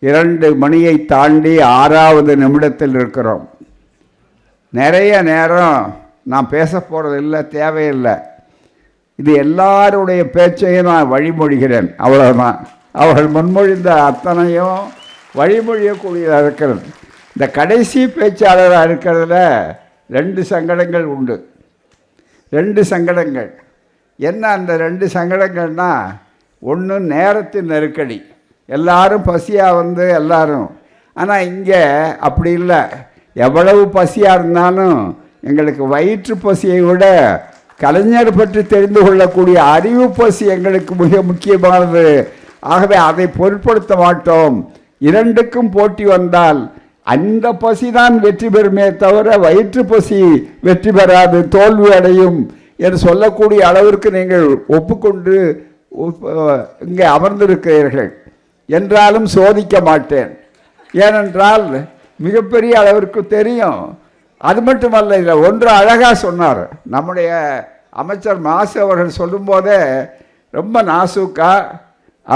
இரண்டு மணியை தாண்டி ஆறாவது நிமிடத்தில் இருக்கிறோம். நிறைய நேரம் நான் பேச போகிறது இல்லை தேவையில்லை. இது எல்லாருடைய பேச்சையும் நான் வழிமொழிகிறேன். அவ்வளோதான் அவர்கள் முன்மொழிந்த அத்தனையும் வழிமொழியக்கூடியதாக இருக்கிறது. இந்த கடைசி பேச்சாளராக இருக்கிறதுல ரெண்டு சங்கடங்கள் உண்டு. ரெண்டு சங்கடங்கள். என்ன அந்த ரெண்டு சங்கடங்கள்னா ஒன்று நேரத்தின் நெருக்கடி. எல்லாரும் பசியாக வந்து எல்லாரும். ஆனால் இங்கே அப்படி இல்லை. எவ்வளவு பசியாக இருந்தாலும் எங்களுக்கு வயிற்று பசியை விட கலைஞர் பற்றி தெரிந்து கொள்ளக்கூடிய அறிவு பசி எங்களுக்கு மிக முக்கியமானது. ஆகவே அதை பொருட்படுத்த மாட்டோம். இரண்டுக்கும் போட்டி வந்தால் அந்த பசி தான் வெற்றி பெறுமே தவிர வயிற்று பசி வெற்றி பெறாது தோல்வி அடையும் என்று சொல்லக்கூடிய அளவிற்கு நீங்கள் ஒப்புக்கொண்டு ஒப்பு- இங்கே அமர்ந்திருக்கிறீர்கள். என்றாலும் சோதிக்க மாட்டேன். ஏனென்றால் மிகப்பெரிய அளவிற்கு தெரியும். அது மட்டுமல்ல இதில் ஒன்று அழகாக சொன்னார். நம்முடைய அமைச்சர் மாசு அவர்கள் சொல்லும்போதே ரொம்ப நாசூக்கா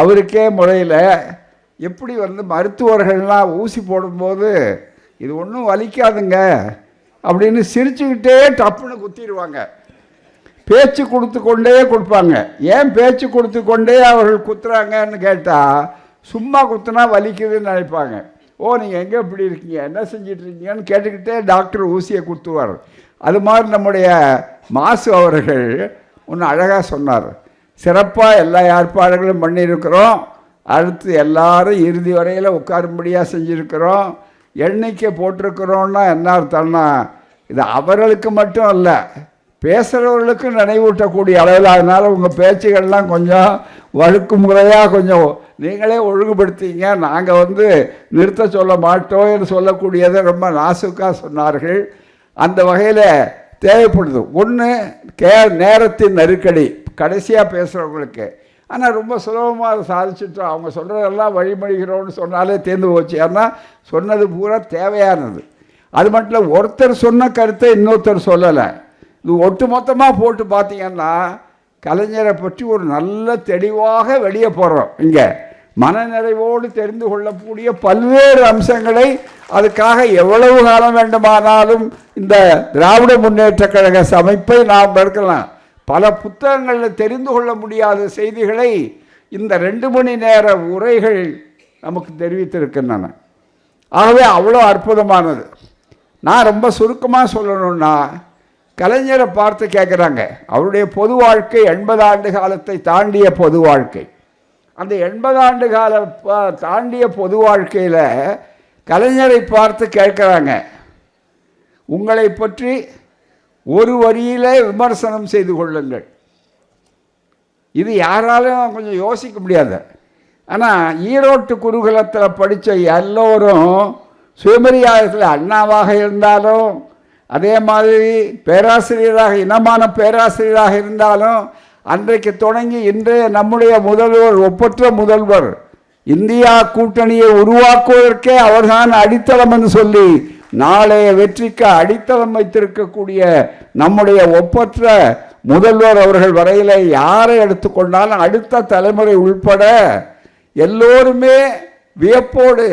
அவருக்கே முறையில் எப்படி வந்து மருத்துவர்கள்லாம் ஊசி போடும்போது இது ஒன்றும் வலிக்காதுங்க அப்படின்னு சிரிச்சுக்கிட்டே டப்புன்னு குத்திடுவாங்க. பேச்சு கொடுத்து கொண்டே கொடுப்பாங்க. ஏன் பேச்சு கொடுத்து கொண்டே அவர்கள் குத்துறாங்கன்னு கேட்டால் சும்மா குத்துனா வலிக்குதுன்னு நினைப்பாங்க. ஓ நீங்கள் எங்கே இப்படி இருக்கீங்க? என்ன செஞ்சிட்டு இருக்கீங்கன்னு கேட்டுக்கிட்டே டாக்டர் ஊசியை குத்துவார். அது மாதிரி நம்முடைய மாசு அவர்கள் ஒன்று அழகாக சொன்னார். சிறப்பாக எல்லா ஏற்பாடுகளும் பண்ணியிருக்கிறோம். அடுத்து எல்லாரும் இறுதி வரையில் உட்காரும்படியாக செஞ்சுருக்கிறோம். எண்ணிக்கை போட்டிருக்கிறோன்னா என்ன அர்த்தம்னா இது அவர்களுக்கு மட்டும் அல்ல பேசுகிறவர்களுக்கும் நினைவூட்டக்கூடிய அளவில். அதனால் உங்கள் பேச்சுகள்லாம் கொஞ்சம் வழுக்கு முறையாக கொஞ்சம் நீங்களே ஒழுங்குபடுத்திங்க. நாங்கள் வந்து நிறுத்த சொல்ல மாட்டோம் என்று சொல்லக்கூடியதை ரொம்ப நாசுக்காக சொன்னார்கள். அந்த வகையில் தேவைப்படுது. ஒன்று கே நேரத்தின் நெருக்கடி. கடைசியாக பேசுகிறவங்களுக்கு ஆனால் ரொம்ப சுலபமாக அதை சாதிச்சுட்டோம். அவங்க சொல்கிறதெல்லாம் வழிமொழிகிறோன்னு சொன்னாலே தேர்ந்து போச்சு. ஏன்னா சொன்னது பூரா தேவையானது. அது மட்டும் இல்லை ஒருத்தர் சொன்ன கருத்தை இன்னொருத்தர் சொல்லலை. இது ஒட்டு மொத்தமாக போட்டு பார்த்தீங்கன்னா கலைஞரை பற்றி ஒரு நல்ல தெளிவாக வெளியே போகிறோம் இங்கே. மனநிறைவோடு தெரிந்து கொள்ளக்கூடிய பல்வேறு அம்சங்களை அதுக்காக எவ்வளவு காலம் வேண்டுமானாலும் இந்த திராவிட முன்னேற்ற கழக சமைப்பை நாம் எடுக்கலாம் பல புத்தகங்களில் தெரிந்து கொள்ள முடியாத செய்திகளை இந்த ரெண்டு மணி நேர உரைகள் நமக்கு தெரிவித்திருக்கின்றன. ஆகவே அவ்வளோ அற்புதமானது. நான் ரொம்ப சுருக்கமாக சொல்லணும்னா கலைஞரை பார்த்து கேட்குறாங்க. அவருடைய பொது வாழ்க்கை எண்பது ஆண்டு காலத்தை தாண்டிய பொது வாழ்க்கை. அந்த எண்பது ஆண்டு கால தாண்டிய பொது வாழ்க்கையில் கலைஞரை பார்த்து கேட்குறாங்க. உங்களை பற்றி ஒரு வரியிலே விமர்சனம் செய்து கொள்ளுங்கள். இது யாராலும் கொஞ்சம் யோசிக்க முடியாது. ஆனால் ஈரோட்டு குருகுலத்தில் படித்த எல்லோரும் சுயமரியாதத்தில் அண்ணாவாக இருந்தாலும் அதே மாதிரி பேராசிரியராக இனமான பேராசிரியராக இருந்தாலும் அன்றைக்கு தொடங்கி இன்றைய நம்முடைய முதல்வர் ஒப்பற்ற முதல்வர் இந்தியா கூட்டணியை உருவாக்குவதற்கே அவர்தான் அடித்தளம் என்று சொல்லி நாளைய வெற்றிக்கு அடித்தளம் வைத்திருக்கக்கூடிய நம்முடைய ஒப்பற்ற முதல்வர் அவர்கள் வரையில் யாரை எடுத்துக்கொண்டாலும் அடுத்த தலைமுறை உள்பட எல்லோருமே வியப்போடு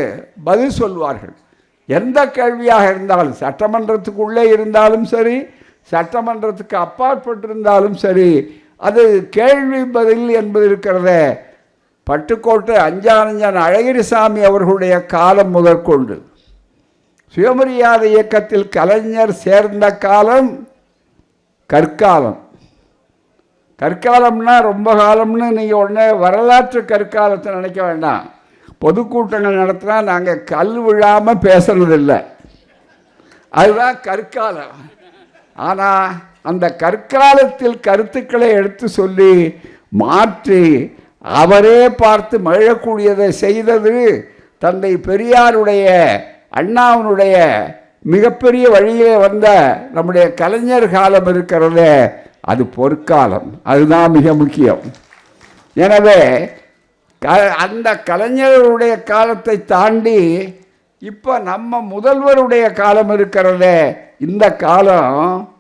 பதில் சொல்வார்கள். எந்த கேள்வியாக இருந்தாலும் சட்டமன்றத்துக்குள்ளே இருந்தாலும் சரி சட்டமன்றத்துக்கு அப்பாற்பட்டிருந்தாலும் சரி அது கேள்வி பதில் என்பது இருக்கிறதே. பட்டுக்கோட்டை அஞ்சானஞ்சான் அழகிரிசாமி அவர்களுடைய காலம் முதற்கொண்டு. சுயமரியாதை இயக்கத்தில் கலைஞர் சேர்ந்த காலம் கற்காலம். கற்காலம்னா ரொம்ப காலம்னு நீங்கள் உடனே வரலாற்று கற்காலத்தை நினைக்க வேண்டாம். பொதுக்கூட்டங்கள் நடத்தினா நாங்கள் கல் விழாமல் பேசுறதில்லை அதுதான் கற்காலம். ஆனால் அந்த கற்காலத்தில் கருத்துக்களை எடுத்து சொல்லி மாற்றி அவரே பார்த்து மகிழக்கூடியதை செய்தது தந்தை பெரியாருடைய அண்ணாவினுடைய மிகப்பெரிய வழியிலே வந்த நம்முடைய கலைஞர் காலம் இருக்கிறதே அது பொற்காலம். அதுதான் மிக முக்கியம். எனவே க அந்த கலைஞருடைய காலத்தை தாண்டி இப்போ நம்ம முதல்வருடைய காலம் இருக்கிறதே இந்த காலம்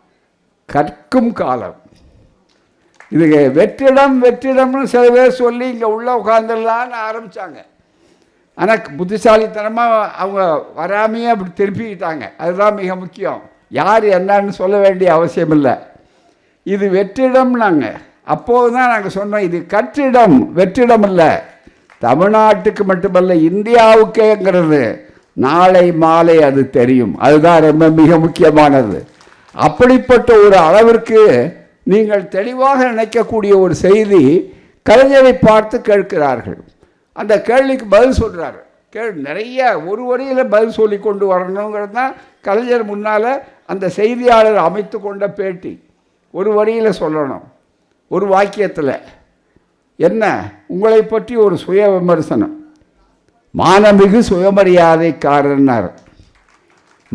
கற்கும் காலம். இது வெற்றிடம் வெற்றிடம்னு சில பேர் சொல்லி இங்கே உள்ள உட்காந்துடலான்னு ஆரம்பித்தாங்க ஆனால் புத்திசாலித்தனமாக அவங்க வராமையே அப்படி திருப்பிக்கிட்டாங்க. அதுதான் மிக முக்கியம். யார் என்னன்னு சொல்ல வேண்டிய அவசியம் இல்லை. இது வெற்றிடம்னாங்க. அப்போது தான் நாங்கள் சொன்னோம் இது கற்றிடம் வெற்றிடம் இல்லை. தமிழ்நாட்டுக்கு மட்டுமல்ல இந்தியாவுக்கேங்கிறது. நாளை மாலை அது தெரியும். அதுதான் ரொம்ப மிக முக்கியமானது. அப்படிப்பட்ட ஒரு அளவிற்கு நீங்கள் தெளிவாக நினைக்கக்கூடிய ஒரு செய்தி கலைஞரை பார்த்து கேட்கிறார்கள். அந்த கேள்விக்கு பதில் சொல்கிறாரு கேள் நிறைய ஒரு வரியில் பதில் சொல்லி கொண்டு வரணுங்கிறது தான் கலைஞர் முன்னால் அந்த செய்தியாளர் அமைத்து கொண்ட பேட்டி. ஒரு வரியில் சொல்லணும். ஒரு வாக்கியத்தில். என்ன? உங்களை பற்றி ஒரு சுய விமர்சனம். மானமிகு சுயமரியாதைக்காரன்னார்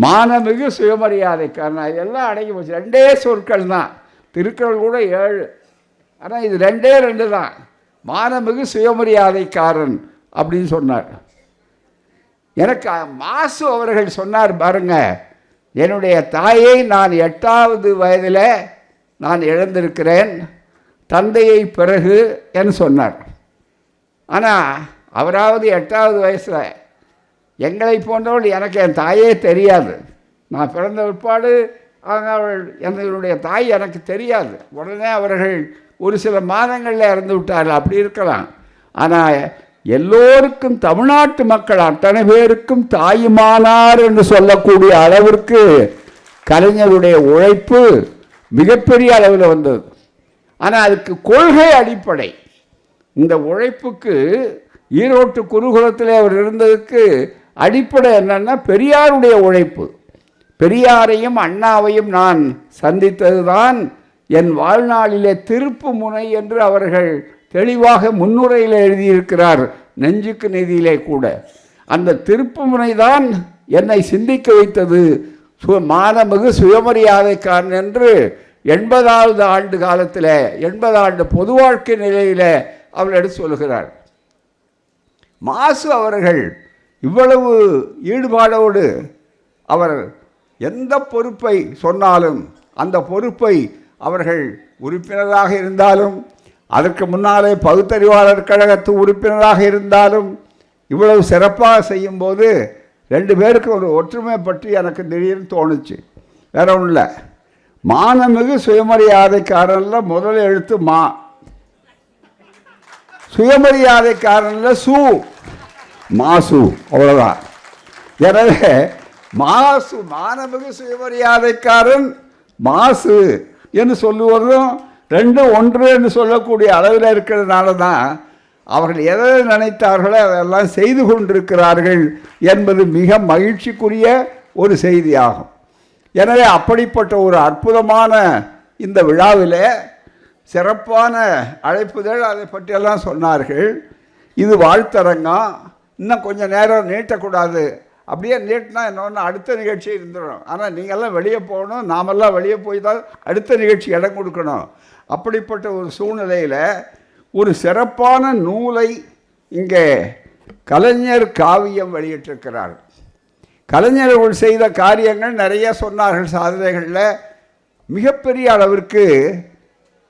மானமிகு சுயமரியாதைக்காரன்? இதெல்லாம் அடங்கி போச்சு. ரெண்டே சொற்கள் தான் திருக்குறள் கூட ஏழு. ஆனால் இது ரெண்டே ரெண்டு தான். மானமிகு சுயமரியாதைக்காரன் அப்படின்னு சொன்னார். எனக்கு மாசு அவர்கள் சொன்னார் பாருங்க என்னுடைய தாயை நான் எட்டாவது வயதில் நான் இழந்திருக்கிறேன். தந்தையை பிறகு என்று சொன்னார். ஆனால் அவராவது எட்டாவது வயசில் எங்களை போன்றவள் எனக்கு என் தாயே தெரியாது. நான் பிறந்த பிற்பாடு அவள் என்னுடைய தாய் எனக்கு தெரியாது. உடனே அவர்கள் ஒரு சில மாதங்களில் இறந்து விட்டார்கள். அப்படி இருக்கலாம். ஆனால் எல்லோருக்கும் தமிழ்நாட்டு மக்கள் அத்தனை பேருக்கும் தாயுமானார் என்று சொல்லக்கூடிய அளவிற்கு கலைஞருடைய உழைப்பு மிகப்பெரிய அளவில் வந்தது. ஆனால் அதுக்கு கொள்கை அடிப்படை. இந்த உழைப்புக்கு ஈரோட்டு குருகுலத்தில் அவர் இருந்ததுக்கு அடிப்படை என்னென்னா பெரியாருடைய உழைப்பு. பெரியாரையும் அண்ணாவையும் நான் சந்தித்ததுதான் என் வாழ்நாளிலே திருப்பு முனை என்று அவர்கள் தெளிவாக முன்னுரையில் எழுதியிருக்கிறார் நெஞ்சுக்கு நிதியிலே கூட. அந்த திருப்பு முனைதான் என்னை சிந்திக்க வைத்தது. சு மானமிகு சுயமரியாதைக்காரன் என்று எண்பதாவது ஆண்டு காலத்தில் எண்பது ஆண்டு பொது வாழ்க்கை நிலையில் அவர் எடுத்து சொல்கிறார். மாசு அவர்கள் இவ்வளவு ஈடுபாடோடு அவர் எந்த பொறுப்பை சொன்னாலும் அந்த பொறுப்பை அவர்கள் உறுப்பினராக இருந்தாலும் அதற்கு முன்னாலே பகுத்தறிவாளர் கழகத்து உறுப்பினராக இருந்தாலும் இவ்வளவு சிறப்பாக செய்யும்போது ரெண்டு பேருக்கு ஒரு ஒற்றுமை பற்றி எனக்கு திடீர்னு தோணுச்சு. வேற ஒன்றும் இல்லை. மானமிகு சுயமரியாதைக்காரனில் முதல் எழுத்து மா. சுயமரியாதைக்காரனில் சூ. மாசு அவ்வளோதான் எனவே மாசு மானமிகு சுயமரியாதைக்காரன் மாசு என்று சொல்லுவதும் ரெண்டும் ஒன்று என்று சொல்லக்கூடிய அளவில் இருக்கிறதுனால தான் அவர்கள் எதை நினைத்தார்களோ அதெல்லாம் செய்து கொண்டிருக்கிறார்கள் என்பது மிக மகிழ்ச்சிக்குரிய ஒரு செய்தியாகும். எனவே அப்படிப்பட்ட ஒரு அற்புதமான இந்த விழாவில் சிறப்பான அழைப்புதல் அதை பற்றியெல்லாம் சொன்னார்கள். இது வாழ்த்தரங்கம் இன்னும் கொஞ்சம் நேரம் நீட்டக்கூடாது. அப்படியே நீட்டினா இன்னொன்று அடுத்த நிகழ்ச்சி இருந்துடும். ஆனால் நீங்கள்லாம் வெளியே போகணும். நாமெல்லாம் வெளியே போய் தான் அடுத்த நிகழ்ச்சி இடம் கொடுக்கணும். அப்படிப்பட்ட ஒரு சூழ்நிலையில் ஒரு சிறப்பான நூலை இங்கே கலைஞர் காவியம் வெளியிட்டிருக்கிறார். கலைஞர்கள் செய்த காரியங்கள் நிறைய சொன்னார்கள் சாதனைகளில். மிகப்பெரிய அளவிற்கு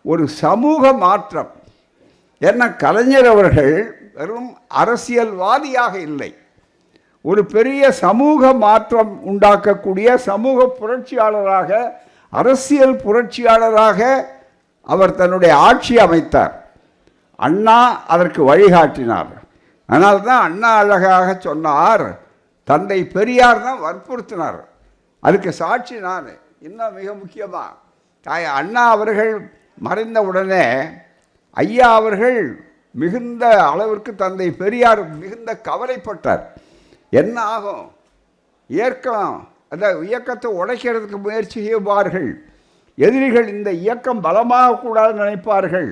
ஒரு சமூக மாற்றம். ஏன்னா கலைஞர் அவர்கள் வெறும் அரசியல்வாதியாக இல்லை. ஒரு பெரிய சமூக மாற்றம் உண்டாக்கக்கூடிய சமூக புரட்சியாளராக அரசியல் புரட்சியாளராக அவர் தன்னுடைய ஆட்சி அமைத்தார். அண்ணா அதற்கு வழிகாட்டினார். அதனால தான் அண்ணா அழகாக சொன்னார் தந்தை பெரியார் தான் வற்புறுத்தினார். அதுக்கு சாட்சி நான் இன்னும் மிக முக்கியமாக தாய் அண்ணா அவர்கள் மறைந்த உடனே ஐயா அவர்கள் மிகுந்த அளவிற்கு தந்தை பெரியார் மிகுந்த கவலைப்பட்டார். என்ன ஆகும்? இயக்கம் அந்த இயக்கத்தை உடைக்கிறதுக்கு முயற்சி செய்வார்கள். எதிரிகள் இந்த இயக்கம் பலமாகக்கூடாதுன்னு நினைப்பார்கள்.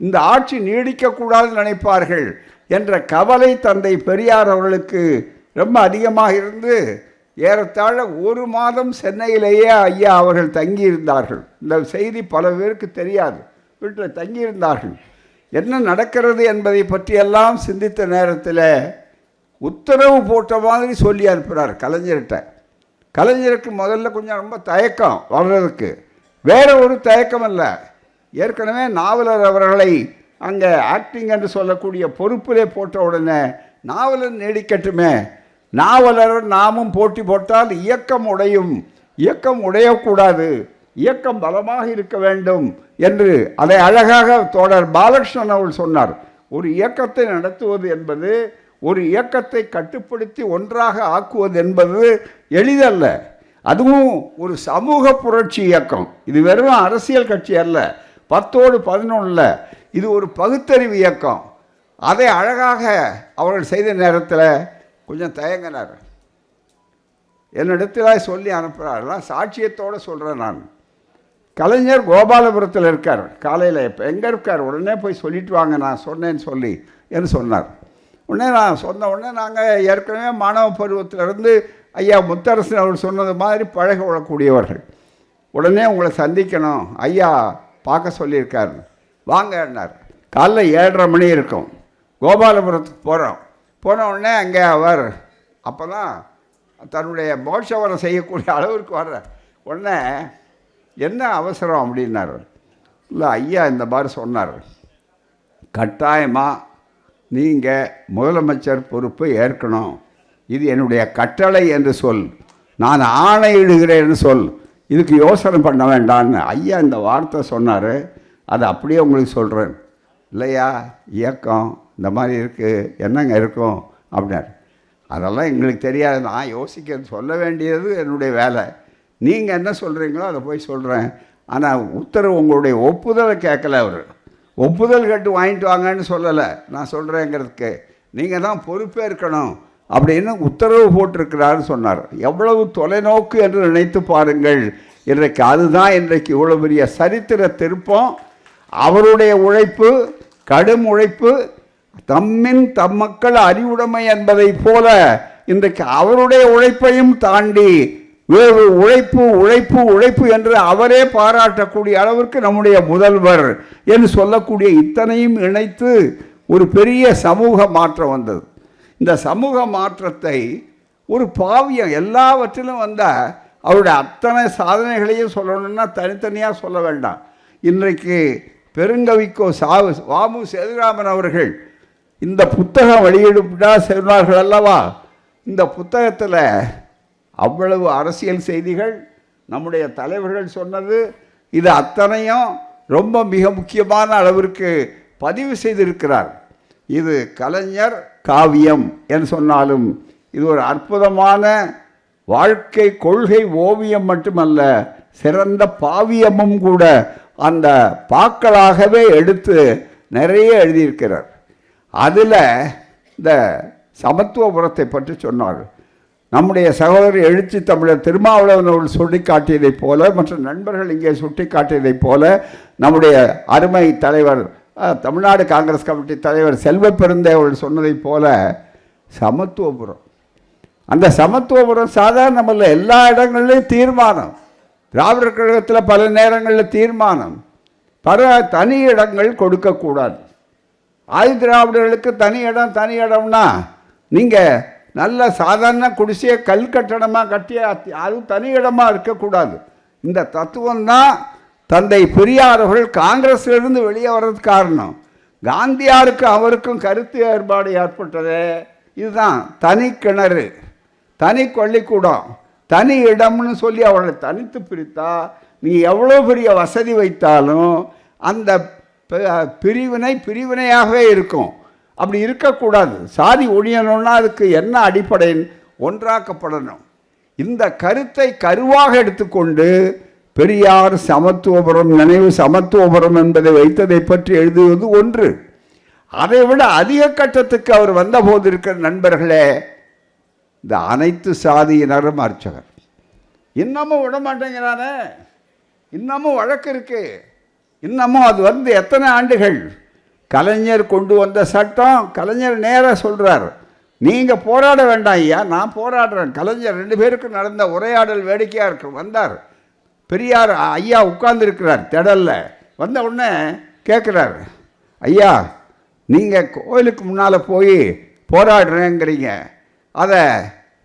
இந்த ஆட்சி நீடிக்கக்கூடாதுன்னு நினைப்பார்கள் என்ற கவலை தந்தை பெரியார் அவர்களுக்கு ரொம்ப அதிகமாக இருந்து ஏறத்தாழ ஒரு மாதம் சென்னையிலேயே ஐயா அவர்கள் தங்கியிருந்தார்கள். இந்த செய்தி பல பேருக்கு தெரியாது. வீட்டில் தங்கியிருந்தார்கள். என்ன நடக்கிறது என்பதை பற்றியெல்லாம் சிந்தித்த நேரத்தில் உத்தரவு போட்ட மாதிரி சொல்லி அனுப்புகிறார் கலைஞர்கிட்ட. கலைஞருக்கு முதல்ல கொஞ்சம் ரொம்ப தயக்கம் வர்றதுக்கு. வேற ஒரு தயக்கம் இல்லை ஏற்கனவே நாவலர் அவர்களை அங்கே ஆக்டிங் என்று சொல்லக்கூடிய பொறுப்பிலே போட்ட உடனே நாவலர் நீடிக்கட்டுமே. நாவலர் நாமும் போட்டி போட்டால் இயக்கம் உடையும். இயக்கம் உடையக்கூடாது. இயக்கம் பலமாக இருக்க வேண்டும் என்று அதை அழகாக தோழர் பாலகிருஷ்ணன் அவர்கள் சொன்னார். ஒரு இயக்கத்தை நடத்துவது என்பது ஒரு இயக்கத்தை கட்டுப்படுத்தி ஒன்றாக ஆக்குவது என்பது எளிதல்ல. அதுவும் ஒரு சமூக புரட்சி இயக்கம். இது வெறும் அரசியல் கட்சி அல்ல. பத்தோடு பதினொன்றில் இது ஒரு பகுத்தறிவு இயக்கம். அதை அழகாக அவர்கள் செய்த நேரத்தில் கொஞ்சம் தயங்கினார் என்னிடத்தில் சொல்லி அனுப்புகிறாரெல்லாம் சாட்சியத்தோடு சொல்கிறேன் நான். கலைஞர் கோபாலபுரத்தில் இருக்கார். காலையில் இப்போ எங்கே இருக்கார்? உடனே போய் சொல்லிட்டு வாங்க நான் சொன்னேன்னு சொல்லி என்று சொன்னார். உடனே நான் சொன்ன உடனே நாங்கள் ஏற்கனவே மாணவ பருவத்திலிருந்து ஐயா முத்தரசன் அவர் சொன்னது மாதிரி பழக விடக்கூடியவர்கள் உடனே உங்களை சந்திக்கணும். ஐயா பார்க்க சொல்லியிருக்காரு. வாங்கன்னார் காலைல ஏழரை மணி இருக்கும். கோபாலபுரத்துக்கு போகிறோம் போன உடனே அங்கே அவர் அப்போ தான் தன்னுடைய மோட்சவரம் செய்யக்கூடிய அளவிற்கு வர்ற உடனே என்ன அவசரம் அப்படின்னாரு. இல்லை ஐயா இந்த மாதிரி சொன்னார். கட்டாயமாக நீங்கள் முதலமைச்சர் பொறுப்பை ஏற்கணும். இது என்னுடைய கட்டளை என்று சொல். நான் ஆணையிடுகிறேன்னு சொல். இதுக்கு யோசனை பண்ண வேண்டான்னு ஐயா இந்த வார்த்தை சொன்னார். அதை அப்படியே உங்களுக்கு சொல்கிறேன் இல்லையா இயக்கம் இந்த மாதிரி இருக்குது என்னங்க இருக்கும்? அப்படின்னாரு. அதெல்லாம் எங்களுக்கு தெரியாது. நான் யோசிக்க சொல்ல வேண்டியது என்னுடைய வேலை. நீங்கள் என்ன சொல்கிறீங்களோ அதை போய் சொல்கிறேன் ஆனால் உத்தரவு உங்களுடைய ஒப்புதலை கேட்கல அவர். ஒப்புதல் கட்டு வாங்கிட்டு வாங்கன்னு சொல்லலை. நான் சொல்கிறேங்கிறதுக்கு நீங்கள் தான் பொறுப்பேற்கணும் அப்படின்னு உத்தரவு போட்டிருக்கிறாருன்னு சொன்னார். எவ்வளவு தொலைநோக்கு என்று நினைத்து பாருங்கள். இன்றைக்கு அதுதான் இன்றைக்கு இவ்வளோ பெரிய சரித்திர திருப்பம். அவருடைய உழைப்பு கடும் உழைப்பு தம்மின் தம் மக்கள் அறிவுடைமை என்பதைப் போல இன்றைக்கு அவருடைய உழைப்பையும் தாண்டி வேறு உழைப்பு உழைப்பு உழைப்பு என்று அவரே பாராட்டக்கூடிய அளவிற்கு நம்முடைய முதல்வர் என்று சொல்லக்கூடிய இத்தனையும் இணைத்து ஒரு பெரிய சமூக மாற்றம் வந்தது. இந்த சமூக மாற்றத்தை ஒரு பாவியம் எல்லாவற்றிலும் வந்த அவருடைய அத்தனை சாதனைகளையும் சொல்லணும்னா தனித்தனியாக சொல்ல வேண்டாம். இன்றைக்கு பெருங்கவிக்கோ சாவு வாமு சேதுராமன் அவர்கள் இந்த புத்தகம் வெளியிடுப்பா சொன்னார்கள் அல்லவா? இந்த புத்தகத்தில் அவ்வளவு அரசியல் செய்திகள். நம்முடைய தலைவர்கள் சொன்னது இது அத்தனையும் ரொம்ப மிக முக்கியமான அளவிற்கு பதிவு செய்திருக்கிறார். இது கலைஞர் காவியம் என்று சொன்னாலும் இது ஒரு அற்புதமான வாழ்க்கை கொள்கை ஓவியம் மட்டுமல்ல சிறந்த பாவியமும் கூட அந்த பாக்களாகவே எடுத்து நிறைய எழுதியிருக்கிறார். அதில் இந்த சமத்துவபுரத்தை பற்றி சொன்னார் நம்முடைய சகோதரர் எழுச்சி தமிழர் திருமாவளவன் அவர்கள் சுட்டி காட்டியதைப் போல மற்ற நண்பர்கள் இங்கே சுட்டி காட்டியதைப் போல நம்முடைய அருமை தலைவர் தமிழ்நாடு காங்கிரஸ் கமிட்டி தலைவர் செல்வ பெருந்தே அவர்கள் சொன்னதைப் போல சமத்துவபுரம். அந்த சமத்துவபுரம் சாதாரண நம்மள எல்லா இடங்கள்லையும் தீர்மானம். திராவிடர் கழகத்தில் பல நேரங்களில் தீர்மானம். பல தனி இடங்கள் கொடுக்கக்கூடாது. ஆதி திராவிடர்களுக்கு தனி இடம் தனி இடம்னா நீங்கள் நல்ல சாதாரண குடிசையை கல் கட்டடமாக கட்டி அத்தி- அது தனி இடமாக இருக்கக்கூடாது. இந்த தத்துவம் தான் தந்தை பெரியார் அவர்கள் காங்கிரஸிலிருந்து வெளியே வர்றதுக்கு காரணம். காந்தியாருக்கு அவருக்கும் கருத்து ஏற்பாடு ஏற்பட்டது. இதுதான் தனி கிணறு தனி கொள்ளிக்கூடம் தனி இடம்னு சொல்லி அவர்களை தனித்து பிரித்தா நீ எவ்வளோ பெரிய வசதி வைத்தாலும் அந்த பிரிவினை பிரிவினையாகவே இருக்கும். அப்படி இருக்கக்கூடாது. சாதி ஒழியணும்னா அதுக்கு என்ன அடிப்படையின்? ஒன்றாக்கப்படணும். இந்த கருத்தை கருவாக எடுத்துக்கொண்டு பெரியார் சமத்துவபுரம் நினைவு சமத்துவபுரம் என்பதை வைத்ததை பற்றி எழுதுவது ஒன்று. அதை விட அதிக கட்டத்துக்கு அவர் வந்தபோது இருக்கிற நண்பர்களே இந்த அனைத்து சாதியினரும் அர்ச்சகர். இன்னமும் விட மாட்டேங்கிறானே இன்னமும் வழக்கு இருக்கு. இன்னமும் அது வந்து எத்தனை ஆண்டுகள்? கலைஞர் கொண்டு வந்த சட்டம். கலைஞர் நேராக சொல்கிறார் நீங்கள் போராட வேண்டாம் ஐயா நான் போராடுறேன். கலைஞர் ரெண்டு பேருக்கு நடந்த உரையாடல் வேடிக்கையாக இருக்கு வந்தார். பெரியார் ஐயா உட்கார்ந்துருக்கிறார் திடல்ல. வந்த உடனே கேட்குறாரு ஐயா நீங்கள் கோயிலுக்கு முன்னால் போய் போராடுறேங்கிறீங்க. அதை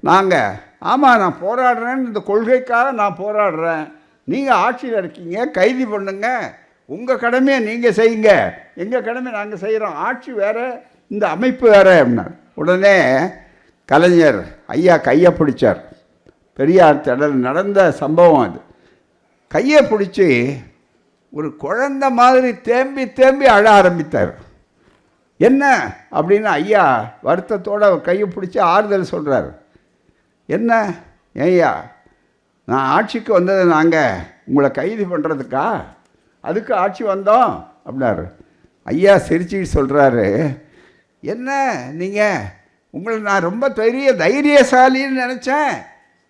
நாங்கள் ஆமாம் நான் போராடுறேன்னு இந்த கொள்கைக்காக நான் போராடுறேன். நீங்கள் ஆட்சியில் இருக்கீங்க கைது பண்ணுங்கள் உங்கள் கடமையை நீங்கள் செய்யுங்க. எங்கள் கடமை நாங்கள் செய்கிறோம் ஆட்சி வேற இந்த அமைப்பு வேறு அப்படின்னார். உடனே கலைஞர் ஐயா கையை பிடிச்சார். பெரியார் திடல் நடந்த சம்பவம் அது. கையை பிடிச்சி ஒரு குழந்தை மாதிரி தேம்பி தேம்பி அழ ஆரம்பித்தார். என்ன அப்படின்னு ஐயா வருத்தத்தோட கையை பிடிச்சி ஆறுதல் சொல்கிறார் என்ன? ஐயா நான் ஆட்சிக்கு வந்தது நாங்கள் உங்களை கைது பண்ணுறதுக்கா அதுக்கு ஆட்சி வந்தோம் அப்படின்னாரு. ஐயா சிரிச்சுட்டு சொல்கிறாரு என்ன நீங்கள் உங்களை நான் ரொம்ப பெரிய தைரியசாலின்னு நினச்சேன்.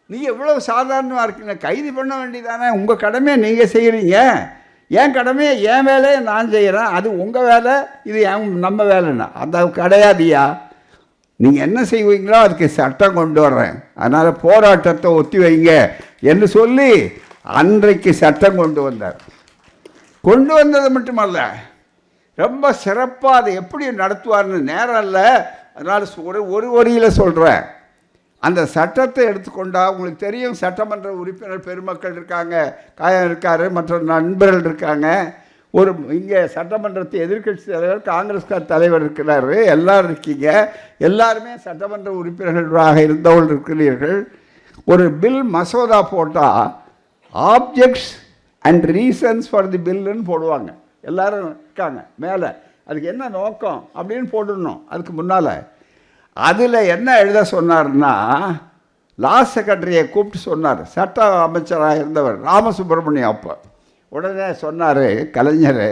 நீங்கள் எவ்வளோ சாதாரணமாக இருக்கீங்க. கைது பண்ண வேண்டியதானே? உங்கள் கடமையை நீங்கள் செய்கிறீங்க என் கடமையை என் வேலையை நான் செய்கிறேன் அது உங்கள் வேலை இது என் நம்ம வேலைன்னா. அந்த கிடையாதுயா நீங்கள் என்ன செய்வீங்களோ அதுக்கு சட்டம் கொண்டு வர்றேன். அதனால் போராட்டத்தை ஒத்தி வைங்க. என்று சொல்லி அன்றைக்கு சட்டம் கொண்டு வந்தார். கொண்டு வந்தது மட்டுமல்ல ரொம்ப சிறப்பாக அதை எப்படி நடத்துவார்னு நேரம் இல்லை. அதனால் ஒரு ஒரு வரியில் சொல்கிறேன் அந்த சட்டத்தை எடுத்துக்கொண்டால் உங்களுக்கு தெரியும் சட்டமன்ற உறுப்பினர் பெருமக்கள் இருக்காங்க காயம் இருக்கார் மற்ற நண்பர்கள் இருக்காங்க. ஒரு இங்கே சட்டமன்றத்தை எதிர்கட்சி தலைவர் காங்கிரஸ் தலைவர் இருக்கிறார் எல்லாரும் இருக்கீங்க. எல்லாருமே சட்டமன்ற உறுப்பினர்களாக இருந்தவர்கள் இருக்கிறீர்கள். ஒரு பில் மசோதா போட்டால் objects and reasons for the பில்லுன்னு போடுவாங்க. எல்லோரும் இருக்காங்க. மேலே. அதுக்கு என்ன நோக்கம் அப்படின்னு போட்டுடணும். அதுக்கு முன்னால். அதில் என்ன எழுத சொன்னார்னா லா செக்ரட்டரியை கூப்பிட்டு சொன்னார். சட்ட அமைச்சராக இருந்தவர் ராமசுப்ரமணியம் அப்போ. உடனே சொன்னார் கலைஞர்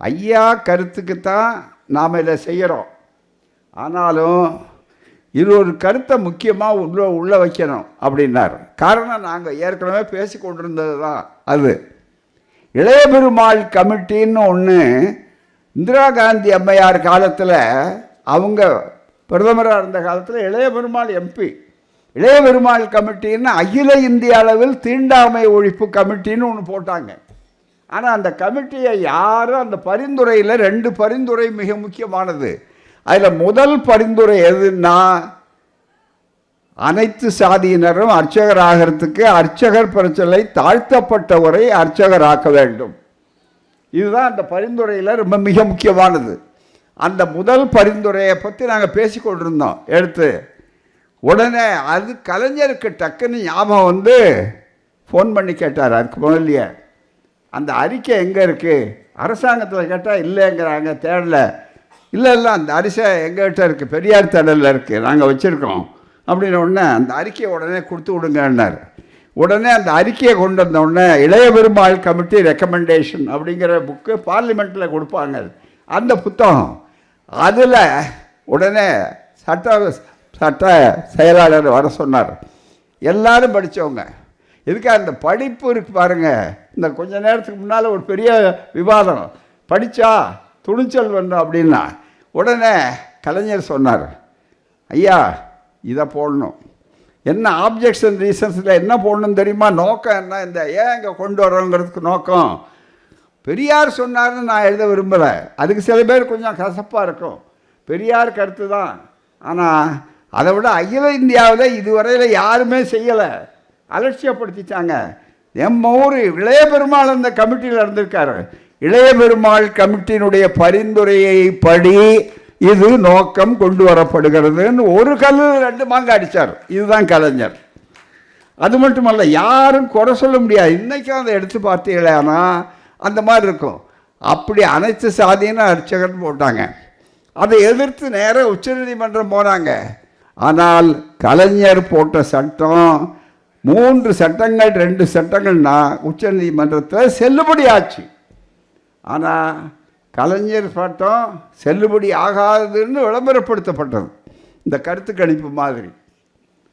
ஐயா கருத்துக்கு தான் நாம் இதை செய்கிறோம் ஆனாலும் இது ஒரு கருத்தை முக்கியமாக உள்ள உள்ளே வைக்கணும். அப்படின்னார். காரணம் நாங்கள் ஏற்கனவே பேசி கொண்டிருந்தது தான் அது. இளைய பெருமாள் கமிட்டின்னு ஒன்று இந்திரா காந்தி அம்மையார் காலத்தில் அவங்க பிரதமராக இருந்த காலத்தில் இளைய பெருமாள் எம்பி. இளைய பெருமாள் கமிட்டின்னு அகில இந்திய அளவில் தீண்டாமை ஒழிப்பு கமிட்டின்னு ஒன்று போட்டாங்க. ஆனால் அந்த கமிட்டியை யாரும் அந்த பரிந்துரையில் ரெண்டு பரிந்துரை மிக முக்கியமானது. அதில் முதல் பரிந்துரை எதுன்னா அனைத்து சாதியினரும் அர்ச்சகர் ஆகிறதுக்கு அர்ச்சகர் பிரச்சனை தாழ்த்தப்பட்டவரை அர்ச்சகர் ஆக்க வேண்டும். இதுதான் அந்த பரிந்துரையில் ரொம்ப மிக முக்கியமானது. அந்த முதல் பரிந்துரையை பற்றி நாங்கள் பேசி கொண்டிருந்தோம் எடுத்து உடனே அது கலைஞருக்கு டக்குன்னு ஞாபகம் வந்து ஃபோன் பண்ணி கேட்டார். அதுக்கு முதல்லையே அந்த அறிக்கை எங்கே இருக்குது அரசாங்கத்தில் கேட்டால் இல்லைங்கிறாங்க தேடலை. இல்லை இல்லை அந்த அரிசை எங்கள்கிட்ட இருக்குது பெரியார் தேடலில் இருக்குது நாங்கள் வச்சுருக்கோம் அப்படின்னு உடனே அந்த அறிக்கையை உடனே கொடுத்து விடுங்கன்னார். உடனே அந்த அறிக்கையை கொண்டு வந்த உடனே இளைய பெருமாள் கமிட்டி ரெக்கமெண்டேஷன் அப்படிங்கிற புக்கு பார்லிமெண்ட்டில் கொடுப்பாங்க அந்த புத்தகம். அதில் உடனே சட்ட சட்ட செயலாளர் வர சொன்னார். எல்லாரும் படித்தவங்க இதுக்காக அந்த படிப்பு இருக்கு பாருங்கள் இந்த கொஞ்ச நேரத்துக்கு முன்னால் ஒரு பெரிய விவாதம். படித்தா துணிச்சல் வந்தோம் அப்படின்னா உடனே கலைஞர் சொன்னார். ஐயா இதை போடணும். என்ன ஆப்ஜெக்ஷன் ரீசன்ஸில் என்ன போடணும்னு தெரியுமா? நோக்கம் என்ன? இந்த ஏன் இங்கே கொண்டு வரோங்கிறதுக்கு நோக்கம். பெரியார் சொன்னார்னு நான் எழுத விரும்பலை. அதுக்கு சில பேர் கொஞ்சம் கசப்பாக இருக்கும். பெரியார் கருத்து தான் ஆனால் அதை விட அகில இந்தியாவில் இதுவரையில் யாருமே செய்யலை. அலட்சியப்படுத்திட்டாங்க. எம் ஊர் இளைய பெருமாள் அந்த கமிட்டியில் இருந்திருக்காரு. இளைய பெருமாள் கமிட்டியினுடைய பரிந்துரையை படி இது நோக்கம் கொண்டு வரப்படுகிறதுன்னு ஒரு கல் ரெண்டு மாங்க அடித்தார் இதுதான் கலைஞர். அது மட்டுமல்ல யாரும் குறை சொல்ல முடியாது. இன்றைக்கும் அதை எடுத்து பார்த்தீங்களேனா அந்த மாதிரி இருக்கும். அப்படி அனைத்து சாதியினும் அர்ச்சகர்னு போட்டாங்க. அதை எதிர்த்து நேராக உச்சநீதிமன்றம் போனாங்க. ஆனால் கலைஞர் போட்ட சட்டம் மூன்று சட்டங்கள் ரெண்டு சட்டங்கள்னா உச்சநீதிமன்றத்தில் செல்லுபடி ஆச்சு ஆனால் கலைஞர் சட்டம் செல்லுபடி ஆகாதுன்னு விளம்பரப்படுத்தப்பட்டது. இந்த கருத்து கணிப்பு மாதிரி.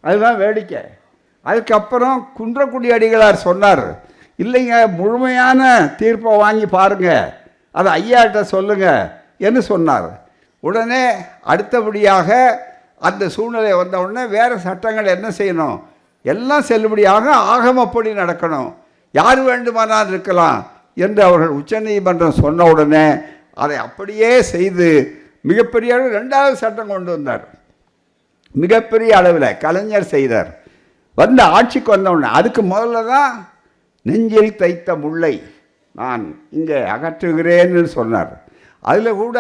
அதுதான் வேடிக்கை. அதுக்கப்புறம் குன்றக்குடி அடிகளார் சொன்னார் இல்லைங்க முழுமையான தீர்ப்பை வாங்கி பாருங்கள் அதை ஐயாட்ட சொல்லுங்கள் என்று சொன்னார். உடனே அடுத்தபடியாக அந்த சூழ்நிலை வந்த உடனே வேறு சட்டங்கள் என்ன செய்யணும்? எல்லாம் செல்லுபடியாக ஆகமப்படி நடக்கணும். யார் வேண்டுமானால் இருக்கலாம். என்று அவர்கள் உச்சநீதிமன்றம் சொன்ன உடனே அதை அப்படியே செய்து மிகப்பெரிய அளவு ரெண்டாவது சட்டம் கொண்டு வந்தார். மிகப்பெரிய அளவில் கலைஞர் செய்தார். வந்து ஆட்சிக்கு வந்தவுடனே அதுக்கு முதல்ல தான் நெஞ்சில் தைத்த முல்லை நான் இங்கே அகற்றுகிறேன்னு சொன்னார். அதில் கூட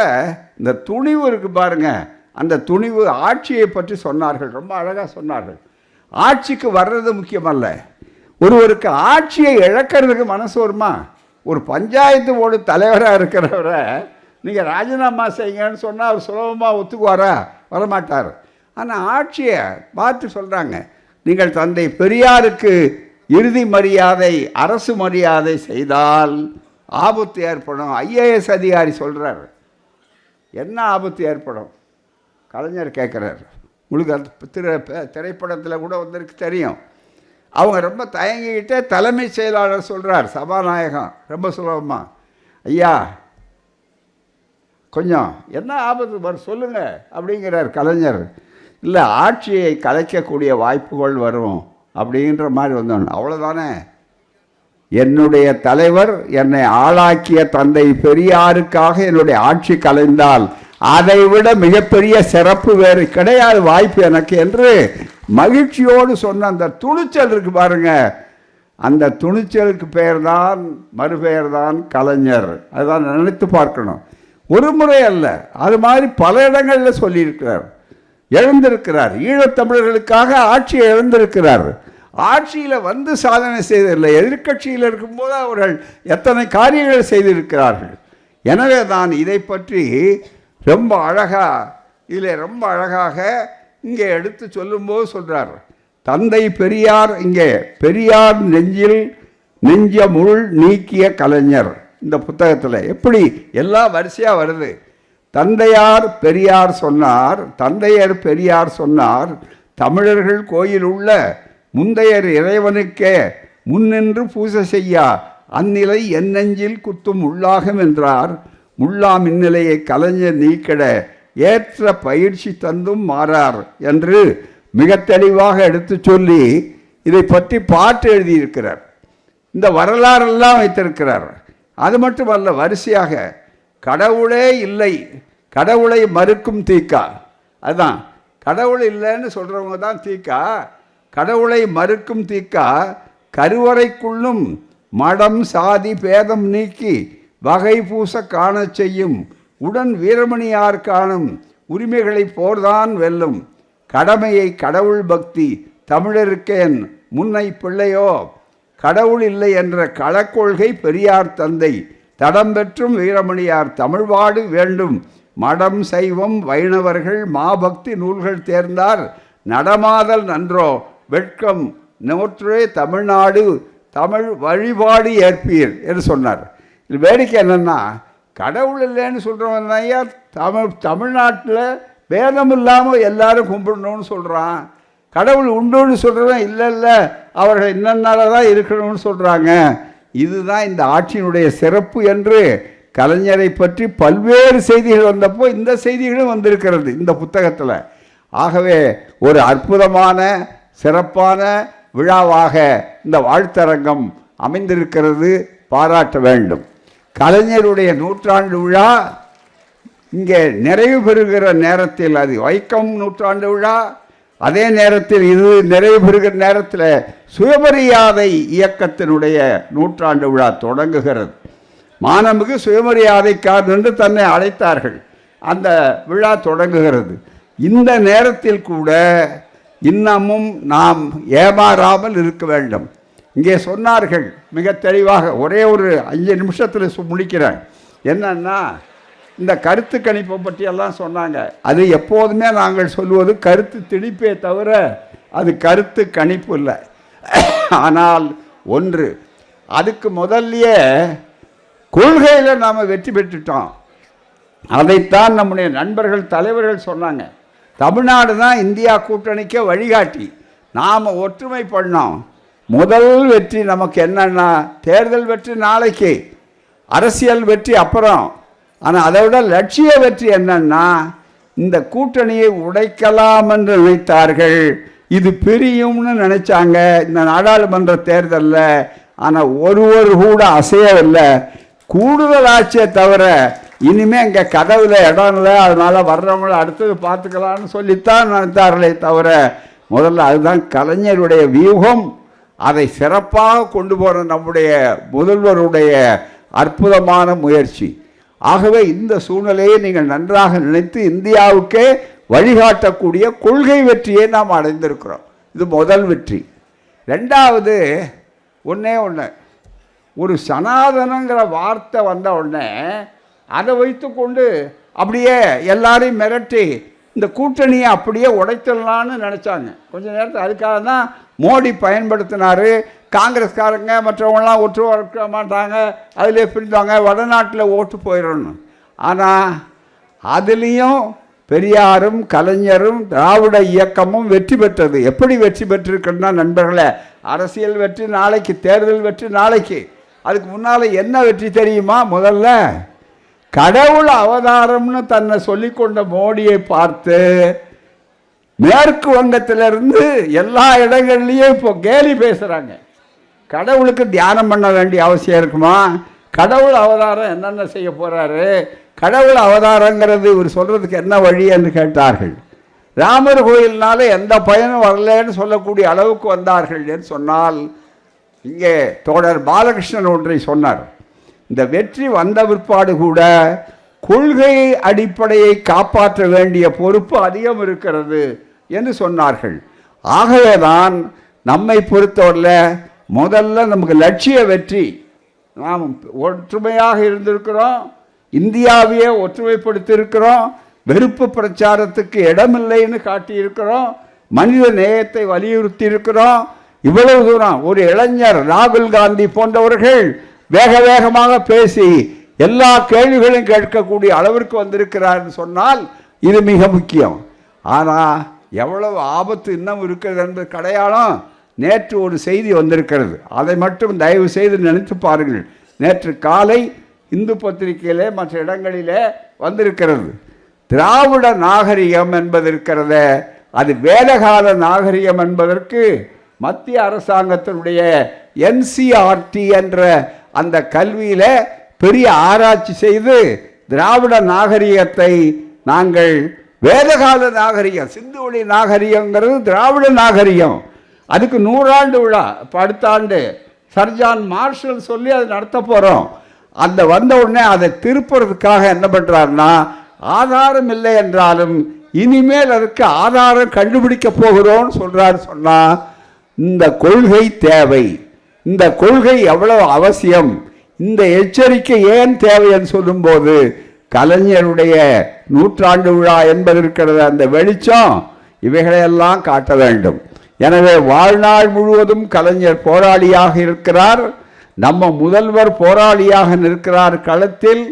இந்த துணிவு இருக்குது பாருங்க அந்த துணிவு ஆட்சியை பற்றி சொன்னார்கள் ரொம்ப அழகாக சொன்னார்கள். ஆட்சிக்கு வர்றது முக்கியமல்ல. ஒருவருக்கு ஆட்சியை இழக்கிறதுக்கு மனசு வருமா? ஒரு பஞ்சாயத்து போர்டு தலைவராக இருக்கிறவரை நீங்கள் ராஜினாமா செய்யுங்கன்னு சொன்னால் அவர் சுலபமாக ஒத்துக்குவாரா? வரமாட்டார். ஆனால் ஆட்சியை பார்த்து சொல்கிறாங்க நீங்கள் தந்தை பெரியாருக்கு இறுதி மரியாதை அரசு மரியாதை செய்தால் ஆபத்து ஏற்படும். ஐஏஎஸ் அதிகாரி சொல்கிறார் என்ன ஆபத்து ஏற்படும்? கலைஞர் கேட்குறார் உங்களுக்கு அந்த திரைப்படத்தில் கூட வந்திருக்கு தெரியும். அவங்க ரொம்ப தயங்கிக்கிட்டே தலைமை செயலாளர் சொல்கிறார் சபாநாயகம். ரொம்ப சுலபமாக ஐயா கொஞ்சம் என்ன ஆபத்து வரும் சொல்லுங்கள் அப்படிங்கிறார் கலைஞர். இல்லை ஆட்சியை கலைக்கக்கூடிய வாய்ப்புகள் வரும் அப்படின்ற மாதிரி வந்தோம் அவ்வளோதானே என்னுடைய தலைவர் என்னை ஆளாக்கிய தந்தை பெரியாருக்காக என்னுடைய ஆட்சி கலைந்தால் அதை விட மிகப்பெரிய சிறப்பு வேறு கிடையாது வாய்ப்பு எனக்கு என்று மகிழ்ச்சியோடு சொன்ன அந்த துணிச்சல் இருக்கு பாருங்க. அந்த துணிச்சலுக்கு பெயர் தான் மறுபெயர் தான் கலைஞர். அதுதான் நினைத்து பார்க்கணும். ஒரு முறை அல்ல அது மாதிரி பல இடங்களில் சொல்லியிருக்கிறார். எழுந்திருக்கிறார். ஈழத்தமிழர்களுக்காக ஆட்சியை எழுந்திருக்கிறார். ஆட்சியில் வந்து சாதனை செய்ததில்லை. எதிர்க்கட்சியில் இருக்கும்போது அவர்கள் எத்தனை காரியங்கள் செய்திருக்கிறார்கள். எனவே தான் இதை பற்றி ரொம்ப அழகாக இதில் ரொம்ப அழகாக இங்கே எடுத்து சொல்லும்போது சொல்கிறார் தந்தை பெரியார் இங்கே பெரியார் நெஞ்சில் நெஞ்ச முள் நீக்கிய கலைஞர். இந்த புத்தகத்தில் எப்படி எல்லாம் வரிசையாக வருது. தந்தையார் பெரியார் சொன்னார் தந்தையர் பெரியார் சொன்னார் தமிழர்கள் கோயில் உள்ள முந்தையர் இறைவனுக்கே முன்னின்று பூஜை செய்யா அந்நிலை என் நெஞ்சில் குத்தும் உள்ளாகும் என்றார். முல்லா இந்நிலையை கலைஞர் நீக்கிட ஏற்ற பயிற்சி தந்தும் மாறார் என்று மிக தெளிவாக எடுத்து சொல்லி இதை பற்றி பாட்டு எழுதியிருக்கிறார். இந்த வரலாறெல்லாம் வைத்திருக்கிறார். அது மட்டுமல்ல வரிசையாக கடவுளே இல்லை கடவுளை மறுக்கும் தீக்கா. அதுதான் கடவுள் இல்லைன்னு சொல்கிறவங்க தான் தீக்கா. கடவுளை மறுக்கும் தீக்கா கருவறைக்குள்ளும் மடம் சாதி பேதம் நீக்கி வகை பூச காணச் செய்யும். உடன் வீரமணியார் காணும்? உரிமைகளை போர்தான் வெல்லும். கடமையை கடவுள் பக்தி தமிழருக்கேன். முன்னை பிள்ளையோ கடவுள் இல்லை என்ற களக்கொள்கை பெரியார் தந்தை. தடம் பெற்றும் வீரமணியார் தமிழ்வாடு வேண்டும். மடம் சைவம் வைணவர்கள் மாபக்தி நூல்கள் தேர்ந்தார். நடமாதல் நன்றோ வெட்கம் நோற்றே தமிழ்நாடு தமிழ் வழிபாடு ஏற்பீர் என்று சொன்னார். வேடிக்கை என்னென்னா கடவுள் இல்லைன்னு சொல்கிறவன் ஐயா. தமிழ் தமிழ்நாட்டில் வேதம் இல்லாமல் எல்லாரும் கும்பிடணும்னு சொல்கிறான் கடவுள் உண்டுன்னு சொல்கிறவன் இல்லை இல்லை அவர்கள் இன்னன்னால தான் இருக்கணும்னு சொல்கிறாங்க இதுதான் இந்த ஆட்சியினுடைய சிறப்பு என்று கலைஞரை பற்றி பல்வேறு செய்திகள் வந்தப்போ இந்த செய்திகளும் வந்திருக்கிறது இந்த புத்தகத்தில். ஆகவே ஒரு அற்புதமான சிறப்பான விழாவாக இந்த வாழ்த்தரங்கம் அமைந்திருக்கிறது. பாராட்ட வேண்டும். கலைஞருடைய நூற்றாண்டு விழா இங்கே நிறைவு பெறுகிற நேரத்தில் அது வைக்கம் நூற்றாண்டு விழா. அதே நேரத்தில் இது நிறைவு பெறுகிற நேரத்தில் சுயமரியாதை இயக்கத்தினுடைய நூற்றாண்டு விழா தொடங்குகிறது. மானமிகு சுயமரியாதைக்கார் என்று தன்னை அழைத்தார்கள். அந்த விழா தொடங்குகிறது. இந்த நேரத்தில் கூட இன்னமும் நாம் ஏமாறாமல் இருக்க வேண்டும். இங்கே சொன்னார்கள் மிக தெளிவாக ஒரே ஒரு அஞ்சு நிமிஷத்தில் முடிக்கிறேன். என்னன்னா இந்த கருத்து கணிப்பை பற்றியெல்லாம் சொன்னாங்க. அது எப்போதுமே நாங்கள் சொல்வது கருத்து திணிப்பே தவிர அது கருத்து கணிப்பு இல்லை. ஆனால் ஒன்று அதுக்கு முதல்லையே கொள்கையில் நாம் வெற்றி பெற்றுட்டோம். அதைத்தான் நம்முடைய நண்பர்கள் தலைவர்கள் சொன்னாங்க. தமிழ்நாடு தான் இந்தியா கூட்டணிக்கே வழிகாட்டி. நாம் ஒற்றுமை பண்ணோம். முதல் வெற்றி நமக்கு என்னன்னா தேர்தல் வெற்றி நாளைக்கு அரசியல் வெற்றி அப்புறம். ஆனால் அதை விட லட்சிய வெற்றி என்னன்னா இந்த கூட்டணியை உடைக்கலாம் என்று நினைத்தார்கள். இது பிரியும்னு நினைச்சாங்க இந்த நாடாளுமன்ற தேர்தலில். ஆனால் ஒருவர் கூட அசையவில்லை. கூடுதல் ஆட்சியை தவிர இனிமே இங்கே கதவுல இடம் இல்லை. அதனால வர்றவங்களை அடுத்தது பார்த்துக்கலாம்னு சொல்லித்தான் நினைத்தார்களே தவிர முதல்ல அதுதான் கலைஞருடைய வியூகம். அதை சிறப்பாக கொண்டு போகிற நம்முடைய முதல்வருடைய அற்புதமான முயற்சி. ஆகவே இந்த சூழ்நிலையை நீங்கள் நன்றாக நினைத்து இந்தியாவுக்கே வழிகாட்டக்கூடிய கொள்கை வெற்றியை நாம் அடைந்திருக்கிறோம். இது முதல் வெற்றி. ரெண்டாவது ஒன்றே ஒன்று ஒரு சனாதனங்கிற வார்த்தை வந்த உடனே அதை வைத்துக்கொண்டு அப்படியே எல்லாரையும் மிரட்டி இந்த கூட்டணியை அப்படியே உடைத்தலான்னு நினச்சாங்க. கொஞ்ச நேரத்தில் அதுக்காக தான் மோடி பயன்படுத்தினார். காங்கிரஸ்காரங்க மற்றவங்களாம் ஒற்று இருக்க மாட்டாங்க. அதிலே பிரிந்தாங்க வடநாட்டில் ஓட்டு போயிடணும் ஆனால் அதுலேயும் பெரியாரும் கலைஞரும் திராவிட இயக்கமும் வெற்றி பெற்றது. எப்படி வெற்றி பெற்றிருக்குன்னா நண்பர்களே அரசியல் வெற்றி நாளைக்கு தேர்தல் வெற்றி நாளைக்கு. அதுக்கு முன்னால் என்ன வெற்றி தெரியுமா? முதல்ல கடவுள் அவதாரம்னு தன்னை சொல்லிக்கொண்ட மோடியை பார்த்து மேற்கு வங்கத்திலிருந்து எல்லா இடங்கள்லையும் இப்போ கேலி பேசுகிறாங்க கடவுளுக்கு தியானம் பண்ண வேண்டிய அவசியம் இருக்குமா? கடவுள் அவதாரம் என்னென்ன செய்ய போகிறாரு கடவுள் அவதாரங்கிறது இவர் சொல்கிறதுக்கு என்ன வழி என்று கேட்டார்கள். ராமர் கோயில்னால எந்த பயனும் வரலன்னு சொல்லக்கூடிய அளவுக்கு வந்தார்கள் என்று சொன்னால் இங்கே தோழர் பாலகிருஷ்ணன் ஒன்றை சொன்னார். இந்த வெற்றி வந்த பிற்பாடு கூட கொள்கை அடிப்படையை காப்பாற்ற வேண்டிய பொறுப்பு அதிகம் இருக்கிறது. என்று சொன்னார்கள். ஆகவேதான் நம்மை பொறுத்தவரையில் முதல்ல நமக்கு லட்சிய வெற்றி. நாம் ஒற்றுமையாக இருந்திருக்கிறோம். இந்தியாவையே ஒற்றுமைப்படுத்தியிருக்கிறோம். வெறுப்பு பிரச்சாரத்துக்கு இடமில்லைன்னு காட்டியிருக்கிறோம். மனித நேயத்தை வலியுறுத்தி இருக்கிறோம் இவ்வளவு தூரம் ஒரு இளைஞர் ராகுல் காந்தி போன்றவர்கள் வேக வேகமாக பேசி எல்லா கேள்விகளையும் கேட்கக்கூடிய அளவிற்கு வந்திருக்கிறார்னு சொன்னால் இது மிக முக்கியம். ஆனால் எவ்வளவு ஆபத்து இன்னும் இருக்கிறது என்பது கடையாளம். நேற்று ஒரு செய்தி வந்திருக்கிறது. அதை மட்டும் தயவு செய்து நினைத்து பாருங்கள். நேற்று காலை இந்து பத்திரிகையிலே மற்ற இடங்களிலே வந்திருக்கிறது. திராவிட நாகரிகம் என்பது இருக்கிறத அது வேதகால நாகரிகம் என்பதற்கு மத்திய அரசாங்கத்தினுடைய என்சிஆர்டி என்ற அந்த கல்வியில் பெரிய ஆராய்ச்சி செய்து திராவிட நாகரிகத்தை நாங்கள் வேதகால நாகரிகம் சிந்து நாகரிகங்கிறது திராவிட நாகரிகம். அதுக்கு நூறாண்டு விழா இப்போ அடுத்த ஆண்டு சர்ஜான் மார்ஷல் சொல்லி அதை நடத்த போகிறோம் அந்த வந்த உடனே அதை திருப்புறதுக்காக என்ன பண்ணுறாருன்னா ஆதாரம் இல்லை என்றாலும் இனிமேல் அதுக்கு ஆதாரம் கண்டுபிடிக்க போகிறோம்னு சொல்கிறாரு சொன்னால் இந்த கொள்கை தேவை. இந்த கொள்கை எவ்வளவு அவசியம்? இந்த எச்சரிக்கை ஏன் தேவைன்னு சொல்லும்போது கலைஞருடைய நூற்றாண்டு விழா என்பது இருக்கிறது. அந்த வெளிச்சம் இவைகளையெல்லாம் காட்ட வேண்டும். எனவே வாழ்நாள் முழுவதும் கலைஞர் போராளியாக இருக்கிறார். நம்ம முதல்வர் போராளியாக நிற்கிறார் களத்தில்.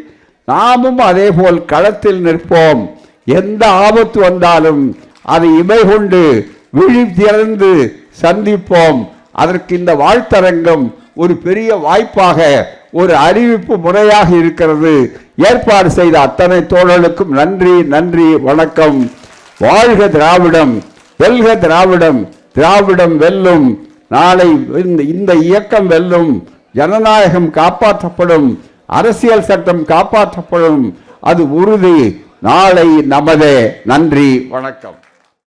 நாமும் அதேபோல் களத்தில் நிற்போம். எந்த ஆபத்து வந்தாலும் அதை இமை கொண்டு விழி திறந்து சந்திப்போம். அதற்கு இந்த வாழ்த்தரங்கம் ஒரு பெரிய வாய்ப்பாக ஒரு அறிவிப்பு முறையாக இருக்கிறது. ஏற்பாடு செய்த அத்தனை தோழர்களுக்கும் நன்றி நன்றி வணக்கம். வாழ்க திராவிடம் வெல்க திராவிடம் திராவிடம் வெல்லும். நாளை இந்த இந்த இயக்கம் வெல்லும். ஜனநாயகம் காப்பாற்றப்படும். அரசியல் சட்டம் காப்பாற்றப்படும். அது உறுதி. நாளை நமதே. நன்றி வணக்கம்.